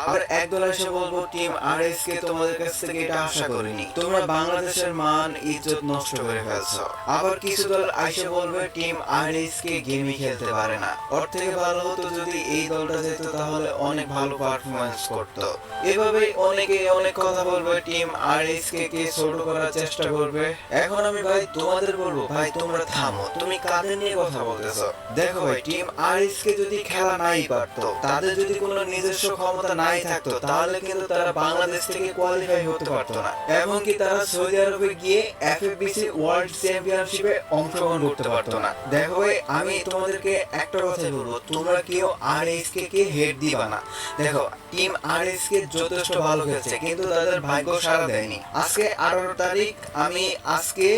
আবার একদল এসে বলব টিম আর এস কে তোমাদের কাছ থেকে এটা আশা করিনি। তোমরা বাংলাদেশের মান ইজ্জত নষ্ট করে ফেলছো। আবার কিছু দল এসে বলবে টিম আর এস কে গেমই খেলতে পারে না। ওর থেকে ভালো হতো যদি এই দলটা যেত তাহলে অনেক ভালো পারফরমেন্স করতো। এভাবে অনেকে অনেক কথা বলবে টিম আর এস কে কে ছোট করার চেষ্টা করবে। এখন আমি ভাই তোমাদের বলব ভাই তোমরা থামো তুমি কাদের নিয়ে কথা বলতেছো দেখো ভাই টিম আর এস কে যদি খেলা নাই পারতো তাদের যদি কোনো নিজস্ব ক্ষমতা নাই থাকতো, তাহলে কিন্তু তারা বাংলাদেশ থেকে কোয়ালিফাই হতে পারতো না। এমনকি তারা সৌদি আরবে গিয়ে এফএফবিসি ওয়ার্ল্ড চ্যাম্পিয়নশিপে অংশগ্রহণ করতে পারতো না। দেখো আমি তোমাদেরকে একটা কথাই বলব, তোমরা কেউ আর এস কে কে হেড দিবা না। দেখো টিম আর এস কে যথেষ্ট ভালো খেলছে, কিন্তু তাদের ভাগ্য সারা দেয়নি। আজকে আঠারো তারিখ, আমি আজকে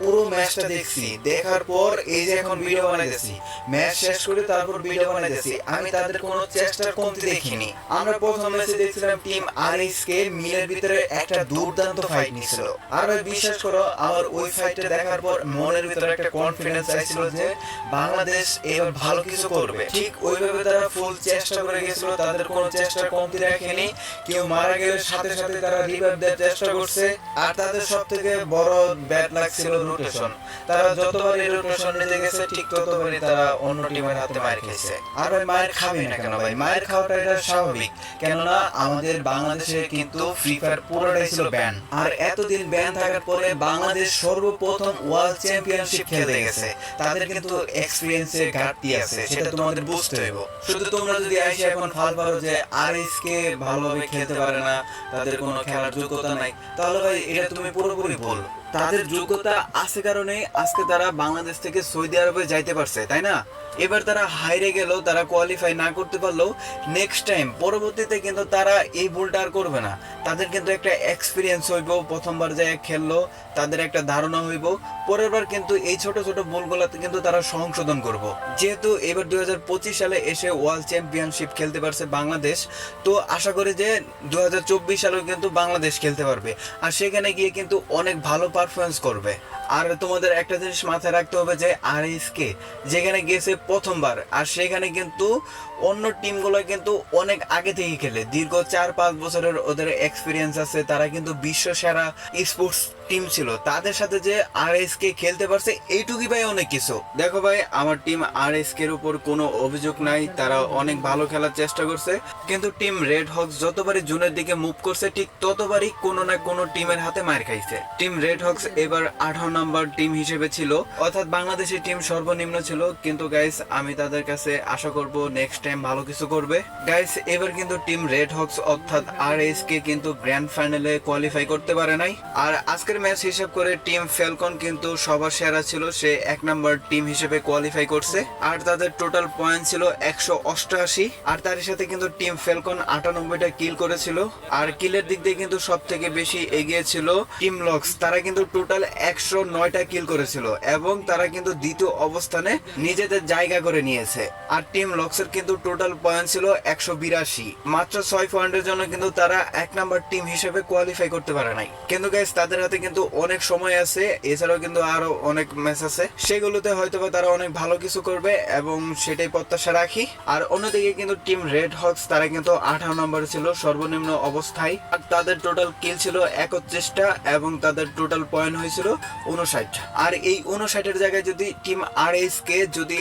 পুরো ম্যাচটা দেখছি। দেখার পর এই যে এখন ভিডিও বানাইতেছি, ম্যাচ শেষ করে তারপর ভিডিও বানাইতেছি। আমি তাদের কোনো চেষ্টার কমতি দেখিনি। আমরা প্রথম ম্যাচে দেখছিলাম টিম আর এস কে মিলের ভিতরে একটা দুর্দান্ত ফাইট নিছিল। আর বিশ্বাস করো আমার ওই ফাইটটা দেখার পর মনের ভিতরে একটা কনফিডেন্স আসছিল যে বাংলাদেশ এবার ভালো কিছু করবে। ঠিক ওইভাবে তারা ফুল চেষ্টা করে গেছিল, তাদের কোনো চেষ্টার কমতি রাখেনি কেউ মারা গেলে সাথে সাথে তারা রিভাইভ দেওয়ার চেষ্টা করছে। আর তাদের সব থেকে বড় ব্যাট লাগছিল রোটেশন তারা যতবার এই রোটেশন নিতে গেছে, ঠিক ততবারই তারা অন্য টিমের হাতে মার খেয়েছে। আর ভাই মায়ের খাবে না কেন ভাই? মায়ের খাওয়াটা এটা স্বাভাবিক। কেননা আমাদের বাংলাদেশে কিন্তু ফ্রি ফায়ার পুরোটাই ছিল ব্যান আর এতদিন ব্যান থাকার পরে বাংলাদেশ সর্বপ্রথম ওয়ার্ল্ড চ্যাম্পিয়নশিপ খেলতে গেছে। তাদের কিন্তু এক্সপিরিয়েন্সের ঘাটতি আছে, সেটা তোমাদের বুঝতে হইব। শুধু তোমরা যদি এসে এখন ফাল পারো যে আর কে ভালোভাবে খেলতে পারে না, তাদের কোনো খেলার যোগ্যতা নাই। তাহলে ভাই, এটা তুমি পুরোপুরি ভুল। তাদের যোগ্যতা আছে কারণে আজকে তারা বাংলাদেশ থেকে সৌদি আরবে যাইতে পারছে, তাই না? এবার তারা হাইরে গেল তারা কোয়ালিফাই না করতে পারলেও নেক্সট টাইম পরবর্তীতে কিন্তু তারা এই ভুলটা আর করবে না। তাদের কিন্তু একটা এক্সপিরিয়েন্স হইব, প্রথমবার যায় খেললো, তাদের একটা ধারণা হইব পরের বার কিন্তু এই ছোট ছোট ভুলগুলোতে কিন্তু তারা সংশোধন করব। যেহেতু এবার দুই হাজার পঁচিশ সালে এসে ওয়ার্ল্ড চ্যাম্পিয়নশিপ খেলতে পারছে বাংলাদেশ, তো আশা করি যে দুহাজার চব্বিশ সালেও কিন্তু বাংলাদেশ খেলতে পারবে। আর সেখানে গিয়ে কিন্তু অনেক ভালো পারফরমেন্স করবে। আর তোমাদের একটা জিনিস মাথায় রাখতে হবে যে আর কে যেখানে গেছে প্রথমবার, আর সেখানে কিন্তু অন্য টিমগুলো কিন্তু অনেক আগে থেকে খেলে। দীর্ঘ চার পাঁচ বছরের ওদের এক্সপিরিয়েন্স আছে, তারা কিন্তু বিশ্ব সেরা স্পোর্টস টিম ছিল। তাদের সাথে যে আর কে খেলতে পারছে, এইটুকুই ভাই অনেক কিছু। দেখো ভাই, আমার টিম আর কে এর উপর কোনো অভিযোগ নাই, তারা অনেক ভালো খেলার চেষ্টা করছে। কিন্তু টিম রেড হক্স যতবারই জুনের দিকে মুভ করছে, ঠিক ততবারই কোনো না কোনো টিমের হাতে মার খাইছে। টিম রেড হক্স এবার আঠারো নম্বর টিম হিসেবে ছিল। অর্থাৎ বাংলাদেশের টিম সর্বনিম্ন ছিল। কিন্তু গাইস আমি তাদের কাছে আশা করব নেক্সট টাইম ভালো কিছু করবে। গাইস এবার কিন্তু টিম রেড হক্স অর্থাৎ আর এস কে কিন্তু গ্র্যান্ড ফাইনালে কোয়ালিফাই করতে পারে নাই। আর আজকের ম্যাচ হিসাব করে টিম ফেলকন কিন্তু সবার সেরা ছিল, সে এক নম্বর টিম হিসেবে কোয়ালিফাই করছে। আর তাদের টোটাল পয়েন্ট ছিল একশো অষ্টআশি, আর তার সাথে কিন্তু টিম ফেলকন আটানব্বইটা কিল করেছিল। আর কিলের দিক দিয়ে কিন্তু সব থেকে বেশি এগিয়ে ছিল টিম লক্স। তারা কিন্তু টোটাল একশো নয়টা কিল করেছিল এবং তারা কিন্তু দ্বিতীয় অবস্থানে নিজেদের জায়গা করে নিয়েছে। আর টিম লক্সের কিন্তু টোটাল পয়েন্ট ছিল একশো বিরাশি। মাত্র ছয় পয়েন্টের জন্য কিন্তু তারা এক নাম্বার টিম হিসেবে কোয়ালিফাই করতে পারে নাই। কিন্তু গাইস তাদের হাতে কিন্তু অনেক সময় আছে, এছাড়াও কিন্তু আরও অনেক ম্যাচ আছে। সেগুলোতে হয়তো বা তারা অনেক ভালো কিছু করবে এবং সেটাই প্রত্যাশা রাখি। আর অন্যদিকে কিন্তু টিম রেড হক্স তারা কিন্তু আঠারো নম্বরে ছিল সর্বনিম্ন অবস্থায়। আর তাদের টোটাল কিল ছিল একত্রিশটা এবং তাদের টোটাল পয়েন্ট হয়েছিল উনষাট। আর এই উনষাটের জায়গায় যদি টিম আর কে যদি